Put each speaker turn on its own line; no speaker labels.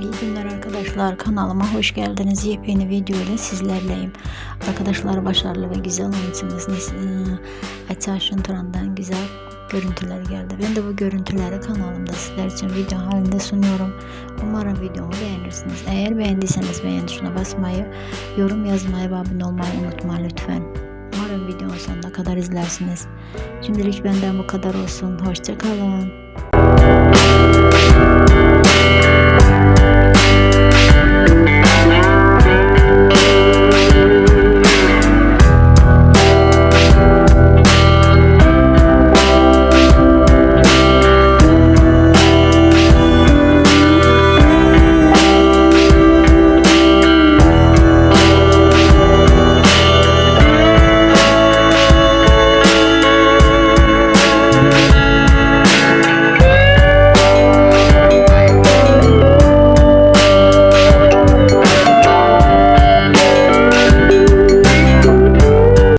İyi günler arkadaşlar. Kanalıma hoş geldiniz. Yepyeni video ile sizlerleyim. Arkadaşlar başarılı ve güzel oyuncusunuz ee, Ayça Şunturan'dan güzel görüntüler geldi. Ben de bu görüntüleri kanalımda sizler için video halinde sunuyorum. Umarım videomu beğenirsiniz. Eğer beğendiyseniz beğen tuşuna basmayı yorum yazmayı ve abone olmayı unutma lütfen. Umarım videonun sonuna kadar izlersiniz. Şimdilik benden bu kadar olsun. Hoşçakalın